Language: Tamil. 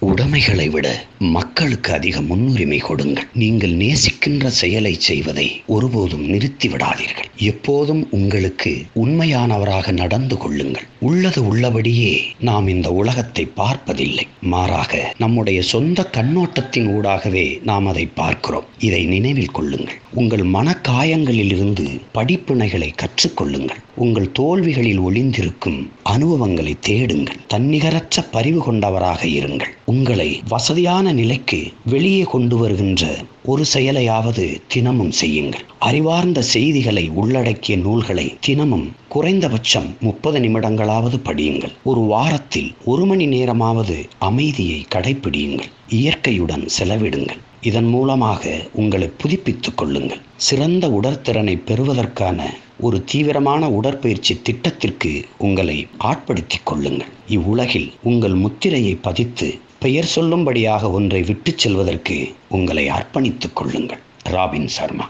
உடைமைகளை விட மக்களுக்கு அதிக முன்னுரிமை கொடுங்கள். நீங்கள் நேசிக்கின்ற செயலை செய்வதை ஒருபோதும் நிறுத்திவிடாதீர்கள். எப்போதும் உங்களுக்கு உண்மையானவராக நடந்து கொள்ளுங்கள். உள்ளது உள்ளபடியே நாம் இந்த உலகத்தை பார்ப்பதில்லை. மாறாக நம்முடைய சொந்த கண்ணோட்டத்தின் ஊடாகவே நாம் அதை பார்க்கிறோம். இதை நினைவில் கொள்ளுங்கள். உங்கள் மனக்காயங்களிலிருந்து படிப்பினைகளை கற்றுக்கொள்ளுங்கள். உங்கள் தோல்விகளில் ஒளிந்திருக்கும் அனுபவங்களை தேடுங்கள். தன்னிகரற்ற பரிவு கொண்டவராக இருங்கள். உங்களை வசதியான நிலைக்கு வெளியே கொண்டு வருகின்ற ஒரு செயலையாவது தினமும் செய்யுங்கள். அறிவார்ந்த செய்திகளை உள்ளடக்கிய நூல்களை தினமும் குறைந்தபட்சம் முப்பது நிமிடங்களாவது படியுங்கள். ஒரு வாரத்தில் ஒரு மணி நேரமாவது அமைதியை கடைபிடியுங்கள் இயற்கையுடன் செலவிடுங்கள். இதன் மூலமாக உங்களை புதுப்பித்துக் கொள்ளுங்கள். சிறந்த உடற்திறனை பெறுவதற்கான ஒரு தீவிரமான உடற்பயிற்சி திட்டத்திற்கு உங்களை ஆட்படுத்திக் கொள்ளுங்கள். இவ்வுலகில் உங்கள் முத்திரையை பதித்து பெயர் சொல்லும்படியாக ஒன்றை விட்டுச் செல்வதற்கு உங்களை அர்ப்பணித்துக் கொள்ளுங்கள். ராபின் சர்மா.